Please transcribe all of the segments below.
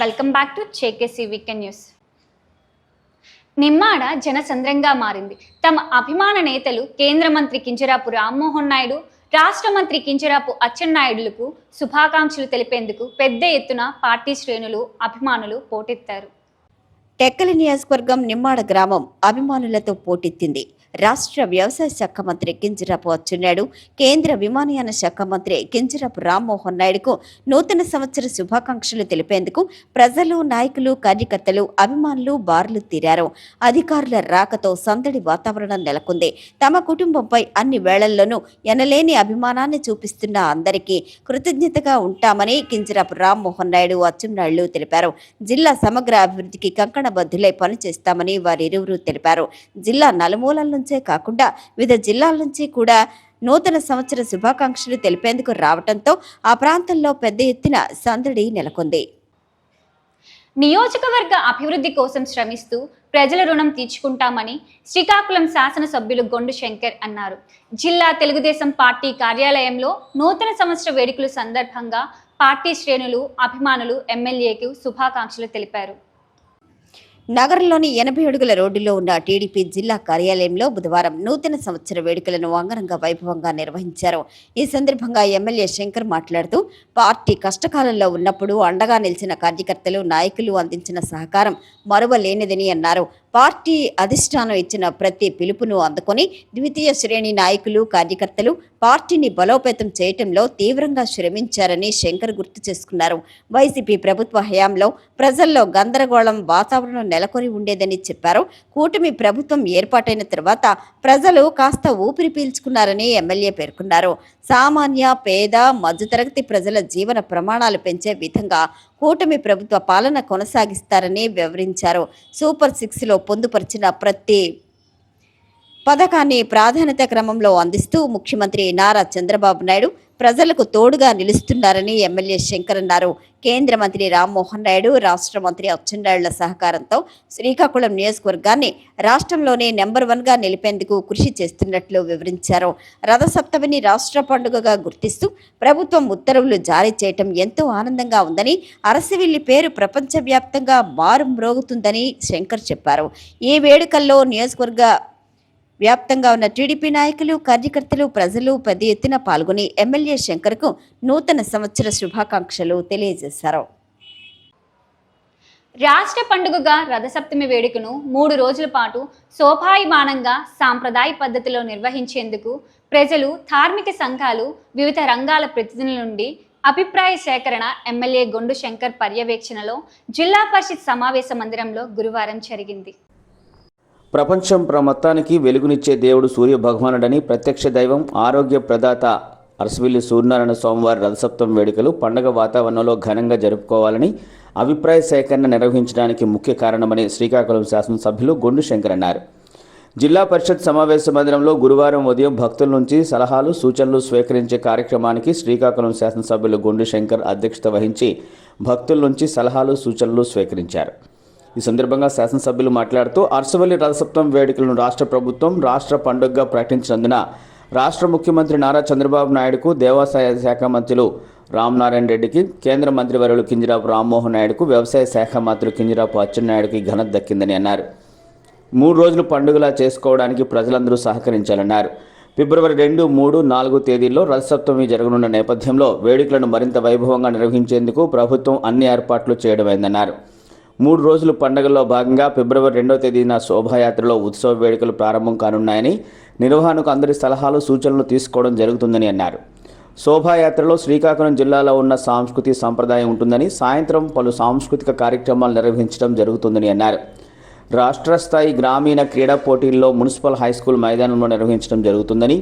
welcome back to చేకేసి weekend news Nimmada జనసంద్రంగా మారింది తమ అభిమాన నేతలు కేంద్ర మంత్రి కింజరాపు రామ్మోహన్ నాయుడు రాష్ట్ర మంత్రి కింజరాపు అచ్చెన్నాయుడులకు శుభాకాంక్షలు తెలిపేందుకు పెద్ద ఎత్తున పార్టీ శ్రేణులు అభిమానులు పోటెత్తారు టెక్కలి నియోజకవర్గం నిమ్మాడ గ్రామం అభిమానులతో పోటెత్తింది రాష్ట్ర వ్యవసాయ శాఖ మంత్రి కింజరాపు అచ్చెన్నాయుడు కేంద్ర విమానయాన శాఖ మంత్రి కింజరాపు రామ్మోహన్ నాయుడుకు నూతన సంవత్సర శుభాకాంక్షలు తెలిపేందుకు ప్రజలు నాయకులు కార్యకర్తలు అభిమానులు బార్లు తీరారు అధికారుల రాకతో సందడి వాతావరణం నెలకొంది తమ కుటుంబంపై అన్ని వేళల్లోనూ ఎనలేని అభిమానాన్ని చూపిస్తున్న అందరికీ కృతజ్ఞతగా ఉంటామని కింజరాపు రామ్మోహన్ నాయుడు అచ్చెన్నాయుడు తెలిపారు జిల్లా సమగ్ర అభివృద్ధికి కంకణబద్ధులై పనిచేస్తామని వారిరువురు తెలిపారు జిల్లా నలుమూలల్లో నుంచే కాకుండా వివిధ జిల్లాల నుంచి కూడా నూతన సంవత్సర శుభాకాంక్షలు తెలిపేందుకు రావడంతో ఆ ప్రాంతంలో పెద్ద ఎత్తున సందడి నెలకొంది నియోజకవర్గ అభివృద్ధి కోసం శ్రమిస్తూ ప్రజల రుణం తీర్చుకుంటామని శ్రీకాకుళం శాసనసభ్యులు గొండు శంకర్ అన్నారు జిల్లా తెలుగుదేశం పార్టీ కార్యాలయంలో నూతన సంవత్సర వేడుకల సందర్భంగా పార్టీ శ్రేణులు అభిమానులు ఎమ్మెల్యేకు శుభాకాంక్షలు తెలిపారు నగరంలోని ఎనభై అడుగుల రోడ్డులో ఉన్న టీడీపీ జిల్లా కార్యాలయంలో బుధవారం నూతన సంవత్సర వేడుకలను అంగరంగ వైభవంగా నిర్వహించారు ఈ సందర్భంగా ఎమ్మెల్యే శంకర్ మాట్లాడుతూ పార్టీ కష్టకాలంలో ఉన్నప్పుడు అండగా నిలిచిన కార్యకర్తలు నాయకులు అందించిన సహకారం మరువలేనిదని అన్నారు పార్టీ అధిష్టానం ఇచ్చిన ప్రతి పిలుపును అందుకొని ద్వితీయ శ్రేణి నాయకులు కార్యకర్తలు పార్టీని బలోపేతం చేయటంలో తీవ్రంగా శ్రమించారని శంకర్ గుర్తు చేసుకున్నారు వైసీపీ ప్రభుత్వ హయాంలో ప్రజల్లో గందరగోళం వాతావరణం నెలకొని ఉండేదని చెప్పారు కూటమి ప్రభుత్వం ఏర్పాటైన తర్వాత ప్రజలు కాస్త ఊపిరి పీల్చుకున్నారని ఎమ్మెల్యే పేర్కొన్నారు సామాన్య పేద మధ్యతరగతి ప్రజల జీవన ప్రమాణాలు పెంచే విధంగా కూటమి ప్రభుత్వ పాలన కొనసాగిస్తారని వివరించారు సూపర్ సిక్స్లో పొందుపరిచిన ప్రతి పథకాన్ని ప్రాధాన్యత క్రమంలో అందిస్తూ ముఖ్యమంత్రి నారా చంద్రబాబు నాయుడు ప్రజలకు తోడుగా నిలుస్తున్నారని ఎమ్మెల్యే శంకర్ అన్నారు కేంద్ర మంత్రి రామ్మోహన్ నాయుడు రాష్ట్ర మంత్రి అచ్చెన్నాయుళ్ల సహకారంతో శ్రీకాకుళం నియోజకవర్గాన్ని రాష్ట్రంలోనే నెంబర్ వన్గా నిలిపేందుకు కృషి చేస్తున్నట్లు వివరించారు రథసప్తమిని రాష్ట్ర పండుగగా గుర్తిస్తూ ప్రభుత్వం ఉత్తర్వులు జారీ చేయటం ఎంతో ఆనందంగా ఉందని అరసివిల్లి పేరు ప్రపంచవ్యాప్తంగా మారుమ్రోగుతుందని శంకర్ చెప్పారు ఈ వేడుకల్లో నియోజకవర్గ వ్యాప్తంగా ఉన్న టీడీపీ నాయకులు కార్యకర్తలు ప్రజలు పెద్ద ఎత్తున పాల్గొని ఎమ్మెల్యే శంకర్కు నూతన సంవత్సర శుభాకాంక్షలు తెలియజేశారు రాష్ట్ర పండుగగా రథసప్తమి వేడుకను మూడు రోజుల పాటు శోభాయమానంగా సాంప్రదాయ పద్ధతిలో నిర్వహించేందుకు ప్రజలు ధార్మిక సంఘాలు వివిధ రంగాల ప్రతినిధుల నుండి అభిప్రాయ సేకరణ ఎమ్మెల్యే గొండు శంకర్ పర్యవేక్షణలో జిల్లా పరిషత్ సమావేశ మందిరంలో గురువారం జరిగింది ప్రపంచం మొత్తానికి వెలుగునిచ్చే దేవుడు సూర్య భగవానుడని ప్రత్యక్ష దైవం ఆరోగ్య ప్రదాత అరసవిల్లి సూర్యనారాయణ స్వామివారి రథసప్తం వేడుకలు పండగ వాతావరణంలో ఘనంగా జరుపుకోవాలని అభిప్రాయ సేకరణ నిర్వహించడానికి ముఖ్య కారణమని శ్రీకాకుళం శాసనసభ్యులు గొండు శంకర్ అన్నారు జిల్లా పరిషత్ సమావేశ మందిరంలో గురువారం ఉదయం భక్తుల నుంచి సలహాలు సూచనలు స్వీకరించే కార్యక్రమానికి శ్రీకాకుళం శాసనసభ్యులు గొండు శంకర్ అధ్యక్షత వహించి భక్తుల నుంచి సలహాలు సూచనలు స్వీకరించారు ఈ సందర్భంగా శాసనసభ్యులు మాట్లాడుతూ అర్సవల్లి రథసప్తం వేడుకలను రాష్ట్ర ప్రభుత్వం రాష్ట్ర పండుగగా ప్రకటించినందున రాష్ట్ర ముఖ్యమంత్రి నారా చంద్రబాబు నాయుడుకు దేవాదాయ శాఖ మంత్రులు నారాయణ రెడ్డికి కేంద్ర మంత్రివర్యులు కింజరాపు రామ్మోహన్ నాయుడుకు వ్యవసాయ శాఖ మంత్రులు కింజరాపు అచ్చెన్నాయుడుకి ఘనత దక్కిందని అన్నారు మూడు రోజులు పండుగలా చేసుకోవడానికి ప్రజలందరూ సహకరించాలన్నారు ఫిబ్రవరి రెండు మూడు నాలుగు తేదీల్లో రథసప్తమి జరగనున్న నేపథ్యంలో వేడుకలను మరింత వైభవంగా నిర్వహించేందుకు ప్రభుత్వం అన్ని ఏర్పాట్లు చేయడమైందన్నారు మూడు రోజుల పండగల్లో భాగంగా ఫిబ్రవరి రెండవ తేదీన శోభాయాత్రలో ఉత్సవ వేడుకలు ప్రారంభం కానున్నాయని నిర్వహణకు అందరి సలహాలు సూచనలు తీసుకోవడం జరుగుతుందని అన్నారు శోభాయాత్రలో శ్రీకాకుళం జిల్లాలో ఉన్న సాంస్కృతిక సంప్రదాయం ఉంటుందని సాయంత్రం పలు సాంస్కృతిక కార్యక్రమాలు నిర్వహించడం జరుగుతుందని అన్నారు రాష్ట్ర స్థాయి గ్రామీణ క్రీడా పోటీల్లో మున్సిపల్ హైస్కూల్ మైదానంలో నిర్వహించడం జరుగుతుందని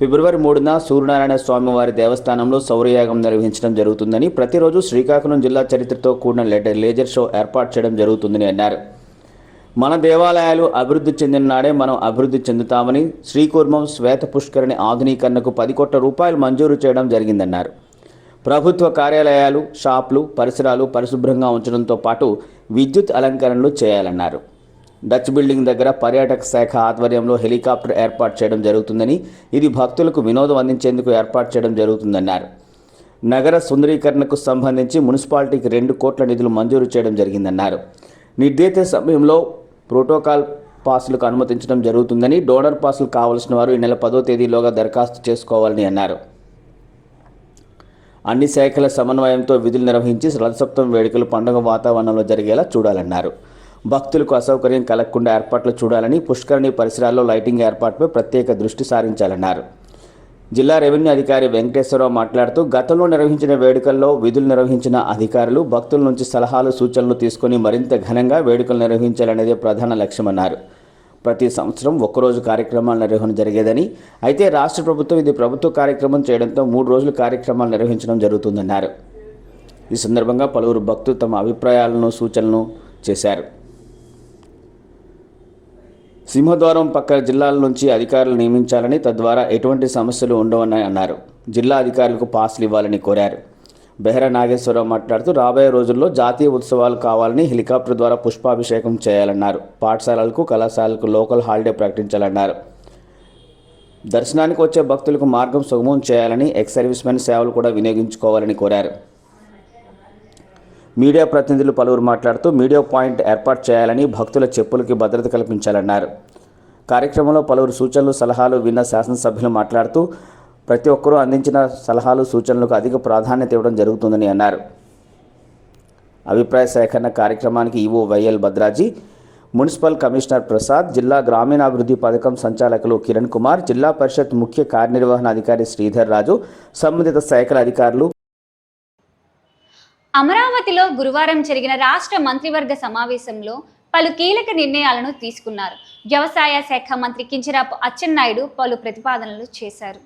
ఫిబ్రవరి మూడున సూర్యనారాయణ స్వామి వారి దేవస్థానంలో సౌరయాగం నిర్వహించడం జరుగుతుందని ప్రతిరోజు శ్రీకాకుళం జిల్లా చరిత్రతో కూడిన లేజర్ షో ఏర్పాటు చేయడం జరుగుతుందని అన్నారు మన దేవాలయాలు అభివృద్ధి చెందిన నాడే మనం అభివృద్ధి చెందుతామని శ్రీకూర్మం శ్వేత పుష్కరిణి ఆధునీకరణకు పది కోట్ల రూపాయలు మంజూరు చేయడం జరిగిందన్నారు ప్రభుత్వ కార్యాలయాలు షాపులు పరిసరాలు పరిశుభ్రంగా ఉంచడంతో పాటు విద్యుత్ అలంకరణలు చేయాలన్నారు డచ్ బిల్డింగ్ దగ్గర పర్యాటక శాఖ ఆధ్వర్యంలో హెలికాప్టర్ ఏర్పాటు చేయడం జరుగుతుందని ఇది భక్తులకు వినోదం అందించేందుకు ఏర్పాటు చేయడం జరుగుతుందన్నారు నగర సుందరీకరణకు సంబంధించి మున్సిపాలిటీకి రెండు కోట్ల నిధులు మంజూరు చేయడం జరిగిందన్నారు నిర్దేత సమయంలో ప్రోటోకాల్ పాసులకు అనుమతించడం జరుగుతుందని డోనర్ పాసులు కావలసిన వారు ఈ నెల పదో తేదీలోగా దరఖాస్తు చేసుకోవాలని అన్నారు అన్ని శాఖల సమన్వయంతో విధులు నిర్వహించి రథసప్తం వేడుకలు పండుగ వాతావరణంలో జరిగేలా చూడాలన్నారు భక్తులకు అసౌకర్యం కలగకుండా ఏర్పాట్లు చూడాలని పుష్కరణి పరిసరాల్లో లైటింగ్ ఏర్పాటుపై ప్రత్యేక దృష్టి సారించాలన్నారు జిల్లా రెవెన్యూ అధికారి వెంకటేశ్వరరావు మాట్లాడుతూ గతంలో నిర్వహించిన వేడుకల్లో విధులు నిర్వహించిన అధికారులు భక్తుల నుంచి సలహాలు సూచనలు తీసుకుని మరింత ఘనంగా వేడుకలు నిర్వహించాలనేదే ప్రధాన లక్ష్యమన్నారు ప్రతి సంవత్సరం ఒక్కరోజు కార్యక్రమాలు నిర్వహణ జరిగేదని అయితే రాష్ట్ర ప్రభుత్వం ఇది ప్రభుత్వ కార్యక్రమం చేయడంతో మూడు రోజులు కార్యక్రమాలు నిర్వహించడం జరుగుతుందన్నారు ఈ సందర్భంగా పలువురు భక్తులు తమ అభిప్రాయాలను సూచనలు చేశారు సింహద్వారం పక్క జిల్లాల నుంచి అధికారులు నియమించాలని తద్వారా ఎటువంటి సమస్యలు ఉండవని అన్నారు జిల్లా అధికారులకు పాస్లు ఇవ్వాలని కోరారు బెహర నాగేశ్వరరావు మాట్లాడుతూ రాబోయే రోజుల్లో జాతీయ ఉత్సవాలు కావాలని హెలికాప్టర్ ద్వారా పుష్పాభిషేకం చేయాలన్నారు పాఠశాలలకు కళాశాలకు లోకల్ హాలిడే ప్రకటించాలన్నారు దర్శనానికి వచ్చే భక్తులకు మార్గం సుగమం చేయాలని ఎక్స్ సర్వీస్మెన్ సేవలు కూడా వినియోగించుకోవాలని కోరారు మీడియా ప్రతినిధులు పలువురు మాట్లాడుతూ మీడియా పాయింట్ ఏర్పాటు చేయాలని భక్తుల చెప్పులకి భద్రత కల్పించాలన్నారు కార్యక్రమంలో పలువురు సూచనలు సలహాలు విన్న శాసనసభ్యులు మాట్లాడుతూ ప్రతి ఒక్కరూ అందించిన సలహాలు సూచనలకు అధిక ప్రాధాన్యత ఇవ్వడం జరుగుతుందని అన్నారు అభిప్రాయ సేకరణ కార్యక్రమానికి EO YL Bhadraji municipal commissioner Prasad జిల్లా గ్రామీణాభివృద్ధి పథకం సంచాలకులు కిరణ్ కుమార్ జిల్లా పరిషత్ ముఖ్య కార్యనిర్వహణ అధికారి శ్రీధర్ రాజు సంబంధిత శాఖల అధికారులు అమరావతిలో గురువారం జరిగిన రాష్ట్ర మంత్రివర్గ సమావేశంలో పలు కీలక నిర్ణయాలను తీసుకున్నారు వ్యవసాయ శాఖ మంత్రి కించరాపు అచ్చెన్నాయుడు పలు ప్రతిపాదనలు చేశారు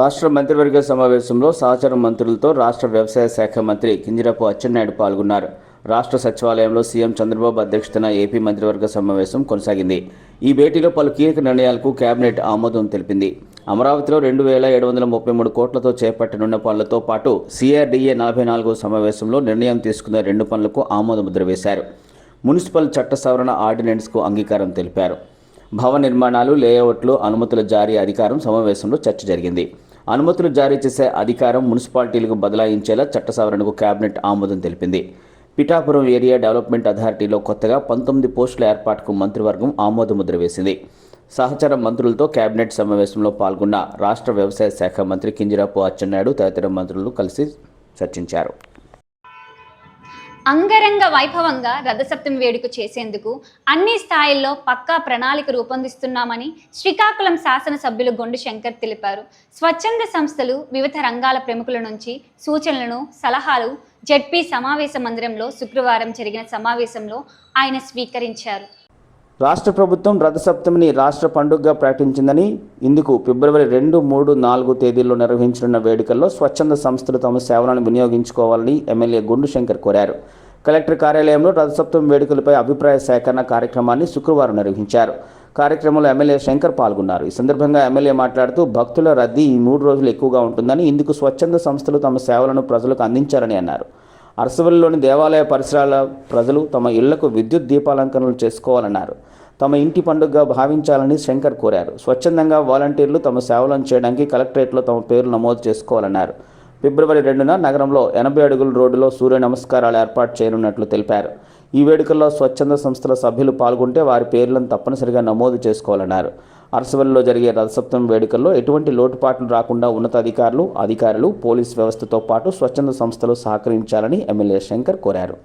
రాష్ట్ర మంత్రివర్గ సమావేశంలో సహచర మంత్రులతో రాష్ట్ర వ్యవసాయ శాఖ మంత్రి కింజరాపు అచ్చెన్నాయుడు పాల్గొన్నారు రాష్ట్ర సచివాలయంలో సీఎం చంద్రబాబు అధ్యక్షతన ఏపీ మంత్రివర్గ సమావేశం కొనసాగింది ఈ భేటీలో పలు కీలక నిర్ణయాలకు కేబినెట్ ఆమోదం తెలిపింది అమరావతిలో రెండు వేల ఏడు వందల ముప్పై మూడు కోట్లతో చేపట్టనున్న పనులతో పాటు సిఆర్డీఏ నలభై నాలుగో సమావేశంలో నిర్ణయం తీసుకున్న రెండు పనులకు ఆమోదముద్ర వేశారు మున్సిపల్ చట్ట సవరణ ఆర్డినెన్స్కు అంగీకారం తెలిపారు భవన నిర్మాణాలు లేఅవుట్లు అనుమతుల జారీ అధికారం సమావేశంలో చర్చ జరిగింది అనుమతులు జారీ చేసే అధికారం మున్సిపాలిటీలకు బదలాయించేలా చట్ట సవరణకు కేబినెట్ ఆమోదం తెలిపింది పిఠాపురం ఏరియా డెవలప్మెంట్ అథారిటీలో కొత్తగా పంతొమ్మిది పోస్టుల ఏర్పాటుకు మంత్రివర్గం ముద్ర వేసింది సహచర మంత్రులతో కేబినెట్ సమావేశంలో పాల్గొన్న రాష్ట్ర వ్యవసాయ శాఖ మంత్రి కింజరాపు అచ్చెన్నాయుడు తదితర మంత్రులు కలిసి చర్చించారు అంగరంగ వైభవంగా రథసప్తమి వేడుక చేసేందుకు అన్ని స్థాయిల్లో పక్కా ప్రణాళిక రూపొందిస్తున్నామని శ్రీకాకుళం శాసనసభ్యులు గొండు శంకర్ తెలిపారు స్వచ్ఛంద సంస్థలు వివిధ రంగాల ప్రముఖుల నుంచి సూచనలను సలహాలు జడ్పీ సమావేశ మందిరంలో శుక్రవారం జరిగిన సమావేశంలో ఆయన స్వీకరించారు రాష్ట్ర ప్రభుత్వం రథసప్తమిని రాష్ట్ర పండుగగా ప్రకటించిందని ఇందుకు ఫిబ్రవరి రెండు మూడు నాలుగు తేదీల్లో నిర్వహించనున్న వేడుకల్లో స్వచ్ఛంద సంస్థలు తమ సేవలను వినియోగించుకోవాలని ఎమ్మెల్యే గుండు శంకర్ కోరారు కలెక్టర్ కార్యాలయంలో రథసప్తమి వేడుకలపై అభిప్రాయ సేకరణ కార్యక్రమాన్ని శుక్రవారం నిర్వహించారు కార్యక్రమంలో ఎమ్మెల్యే శంకర్ పాల్గొన్నారు ఈ సందర్భంగా ఎమ్మెల్యే మాట్లాడుతూ భక్తుల రద్దీ ఈ మూడు రోజులు ఎక్కువగా ఉంటుందని ఇందుకు స్వచ్ఛంద సంస్థలు తమ సేవలను ప్రజలకు అందించారని అన్నారు అరసవల్లిలోని దేవాలయ పరిసరాల ప్రజలు తమ ఇళ్లకు విద్యుత్ దీపాలంకరణలు చేసుకోవాలన్నారు తమ ఇంటి పండుగగా భావించాలని శంకర్ కోరారు స్వచ్ఛందంగా వాలంటీర్లు తమ సేవలను చేయడానికి కలెక్టరేట్లో తమ పేరు నమోదు చేసుకోవాలన్నారు ఫిబ్రవరి రెండున నగరంలో ఎనభై అడుగుల రోడ్డులో సూర్య నమస్కారాలు ఏర్పాటు చేయనున్నట్లు తెలిపారు ఈ వేడుకల్లో స్వచ్ఛంద సంస్థల సభ్యులు పాల్గొంటే వారి పేర్లను తప్పనిసరిగా నమోదు చేసుకోవాలన్నారు అరసవల్లిలో జరిగే రథసప్తమి వేడుకల్లో ఎటువంటి లోటుపాట్లు రాకుండా ఉన్నతాధికారులు అధికారులు పోలీస్ వ్యవస్థతో పాటు స్వచ్ఛంద సంస్థలు సహకరించాలని ఎమ్మెల్యే శంకర్ కోరారు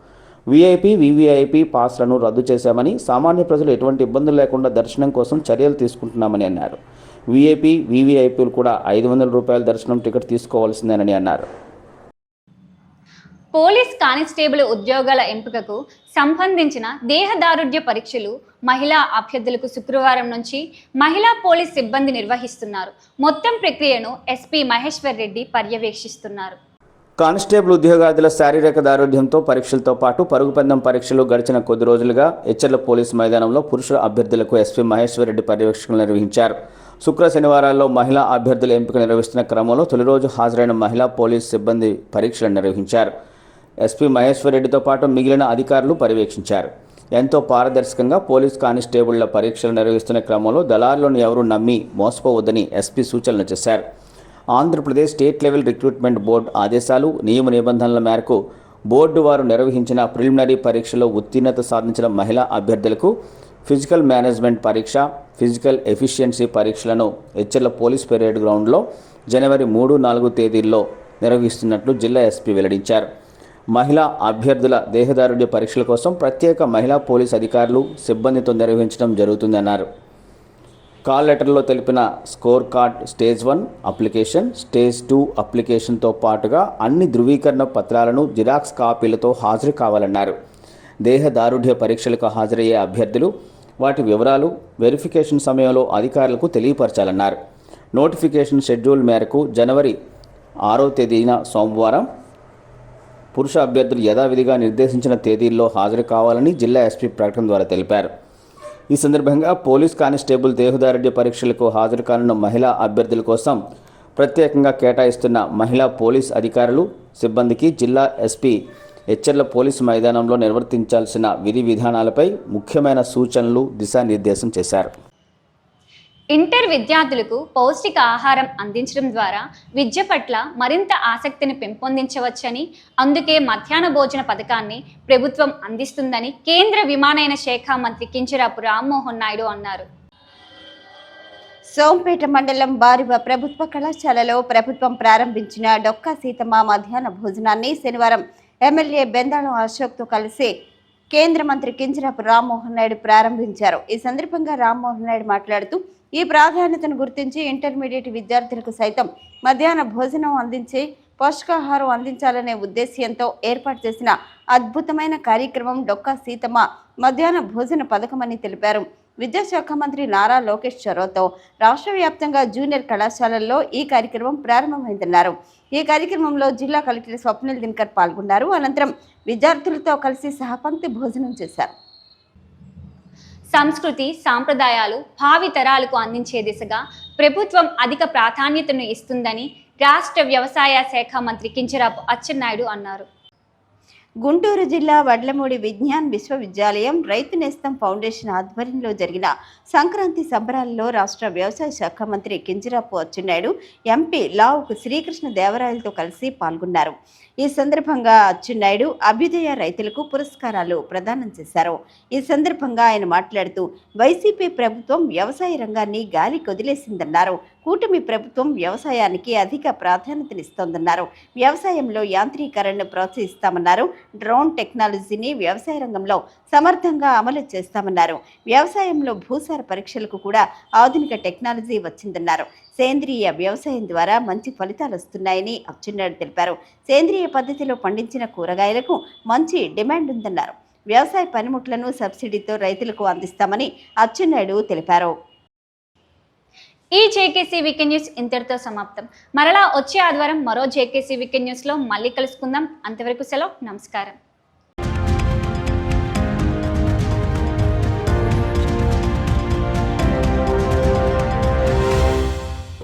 వీఐపీ వివిఐపీ పాస్లను రద్దు చేశామని సామాన్య ప్రజలు ఎటువంటి ఇబ్బందులు లేకుండా దర్శనం కోసం చర్యలు తీసుకుంటున్నామని అన్నారు వీఐపీ వీవీఐపీలు కూడా ఐదు వందల రూపాయల దర్శనం టికెట్ తీసుకోవాల్సిందేనని అన్నారు పోలీస్ కానిస్టేబుల్ ఉద్యోగాల ఎంపికకు సంబంధించిన దేహదారుఢ్య పరీక్షలు మహిళా అభ్యర్థులకు శుక్రవారం నుంచి మహిళా పోలీస్ సిబ్బంది నిర్వహిస్తున్నారు మొత్తం ప్రక్రియను ఎస్పీ మహేశ్వర్ రెడ్డి పర్యవేక్షిస్తున్నారు కానిస్టేబుల్ ఉద్యోగార్థుల శారీరక దారుఢ్యంతో పరీక్షలతో పాటు పరుగుపందం పరీక్షలు గడిచిన కొద్ది రోజులుగా హెచ్చర్ల పోలీస్ మైదానంలో పురుషుల అభ్యర్థులకు ఎస్పీ మహేశ్వర్ రెడ్డి పర్యవేక్షణలు నిర్వహించారు శుక్ర శనివారాల్లో మహిళా అభ్యర్థుల ఎంపిక నిర్వహిస్తున్న క్రమంలో తొలి రోజు హాజరైన మహిళా పోలీస్ సిబ్బంది పరీక్షలు నిర్వహించారు ఎస్పీ మహేశ్వర రెడ్డితో పాటు మిగిలిన అధికారులు పర్యవేక్షించారు ఎంతో పారదర్శకంగా పోలీస్ కానిస్టేబుళ్ల పరీక్షలు నిర్వహిస్తున్న క్రమంలో దళారులను ఎవరూ నమ్మి మోసపోవద్దని ఎస్పీ సూచనలు చేశారు Andhra Pradesh state level recruitment board ఆదేశాలు నియమ నిబంధనల మేరకు బోర్డు వారు నిర్వహించిన ప్రిలిమినరీ పరీక్షలో ఉత్తీర్ణత సాధించిన మహిళా అభ్యర్థులకు ఫిజికల్ మేనేజ్మెంట్ పరీక్ష ఫిజికల్ ఎఫిషియన్సీ పరీక్షలను హెచ్చర్ల పోలీస్ పెరేడ్ గ్రౌండ్లో జనవరి మూడు నాలుగు తేదీల్లో నిర్వహిస్తున్నట్లు జిల్లా ఎస్పీ వెల్లడించారు మహిళా అభ్యర్థుల దేహదారుడి పరీక్షల కోసం ప్రత్యేక మహిళా పోలీస్ అధికారులు సిబ్బందితో నిర్వహించడం జరుగుతుందన్నారు కాల్ లెటర్లో తెలిపిన score card stage one application stage two అప్లికేషన్తో పాటుగా అన్ని ధృవీకరణ పత్రాలను జిరాక్స్ కాపీలతో హాజరు కావాలన్నారు దేహదారుఢ్య పరీక్షలకు హాజరయ్యే అభ్యర్థులు వాటి వివరాలు వెరిఫికేషన్ సమయంలో అధికారులకు తెలియపరచాలన్నారు నోటిఫికేషన్ షెడ్యూల్ మేరకు జనవరి ఆరో తేదీన సోమవారం పురుష అభ్యర్థులు యథావిధిగా నిర్దేశించిన తేదీల్లో హాజరు కావాలని జిల్లా ఎస్పీ ప్రకటన ద్వారా తెలిపారు ఈ సందర్భంగా పోలీస్ కానిస్టేబుల్ దేహదారుడ్య పరీక్షలకు హాజరు కానున్న మహిళా అభ్యర్థుల కోసం ప్రత్యేకంగా కేటాయిస్తున్న మహిళా పోలీస్ అధికారులు సిబ్బందికి జిల్లా ఎస్పీ హెచ్చర్ల పోలీస్ మైదానంలో నిర్వర్తించాల్సిన విధి విధానాలపై ముఖ్యమైన సూచనలు దిశానిర్దేశం చేశారు ఇంటర్ విద్యార్థులకు పౌష్టిక ఆహారం అందించడం ద్వారా విద్య పట్ల మరింత ఆసక్తిని పెంపొందించవచ్చని అందుకే మధ్యాహ్న భోజన పథకాన్ని ప్రభుత్వం అందిస్తుందని కేంద్ర విమానయాన శాఖ మంత్రి కించరాపు రామ్మోహన్ నాయుడు అన్నారు సోంపేట మండలం బారివ ప్రభుత్వ కళాశాలలో ప్రభుత్వం ప్రారంభించిన డొక్కా సీతమ్మ మధ్యాహ్న భోజనాన్ని శనివారం ఎమ్మెల్యే బెందాళం అశోక్తో కలిసి కేంద్ర మంత్రి కింజరాపు రామ్మోహన్ నాయుడు ప్రారంభించారు ఈ సందర్భంగా రామ్మోహన్ నాయుడు మాట్లాడుతూ ఈ ప్రాధాన్యతను గుర్తించి ఇంటర్మీడియట్ విద్యార్థులకు సైతం మధ్యాహ్న భోజనం అందించి పోషకాహారం అందించాలనే ఉద్దేశ్యంతో ఏర్పాటు చేసిన అద్భుతమైన కార్యక్రమం డొక్కా సీతమ్మ మధ్యాహ్న భోజన పథకమని తెలిపారు విద్యాశాఖ మంత్రి నారా లోకేష్ చొరవతో రాష్ట్ర వ్యాప్తంగా జూనియర్ కళాశాలల్లో ఈ కార్యక్రమం ప్రారంభమైందన్నారు ఈ కార్యక్రమంలో జిల్లా కలెక్టర్ స్వప్నిల్ దినకర్ పాల్గొన్నారు అనంతరం విద్యార్థులతో కలిసి సహపంక్తి భోజనం చేశారు సంస్కృతి సాంప్రదాయాలు భావితరాలకు అందించే దిశగా ప్రభుత్వం అధిక ప్రాధాన్యతను ఇస్తుందని రాష్ట్ర వ్యవసాయ శాఖ మంత్రి కించరాపు అచ్చెన్నాయుడు అన్నారు గుంటూరు జిల్లా వడ్లమూడి విజ్ఞాన్ విశ్వవిద్యాలయం రైతు నేస్తం ఫౌండేషన్ ఆధ్వర్యంలో జరిగిన సంక్రాంతి సంబరాల్లో రాష్ట్ర వ్యవసాయ శాఖ మంత్రి కింజరాపు అచ్చెన్నాయుడు ఎంపీ లావుకు శ్రీకృష్ణ దేవరాయలతో కలిసి పాల్గొన్నారు ఈ సందర్భంగా అచ్చెన్నాయుడు అభ్యుదయ రైతులకు పురస్కారాలు ప్రదానం చేశారు ఈ సందర్భంగా ఆయన మాట్లాడుతూ వైసీపీ ప్రభుత్వం వ్యవసాయ రంగాన్ని గాలి కొదిలేసిందన్నారు కూటమి ప్రభుత్వం వ్యవసాయానికి అధిక ప్రాధాన్యతనిస్తోందన్నారు వ్యవసాయంలో యాంత్రీకరణను ప్రోత్సహిస్తామన్నారు డ్రోన్ టెక్నాలజీని వ్యవసాయ రంగంలో సమర్థంగా అమలు చేస్తామన్నారు వ్యవసాయంలో భూసార పరీక్షలకు కూడా ఆధునిక టెక్నాలజీ వచ్చిందన్నారు సేంద్రియ వ్యవసాయం ద్వారా మంచి ఫలితాలు వస్తున్నాయని అచ్చెన్నాయుడు తెలిపారు సేంద్రియ పద్ధతిలో పండించిన కూరగాయలకు మంచి డిమాండ్ ఉందన్నారు వ్యవసాయ పనిముట్లను సబ్సిడీతో రైతులకు అందిస్తామని అచ్చెన్నాయుడు తెలిపారు ఈ జేకేసీ వీకెండ్ న్యూస్ ఇంతటితో సమాప్తం మరలా వచ్చే ఆదివారం మరో జేకేసీ వీకెండ్ న్యూస్లో మళ్ళీ కలుసుకుందాం అంతవరకు సెలవు నమస్కారం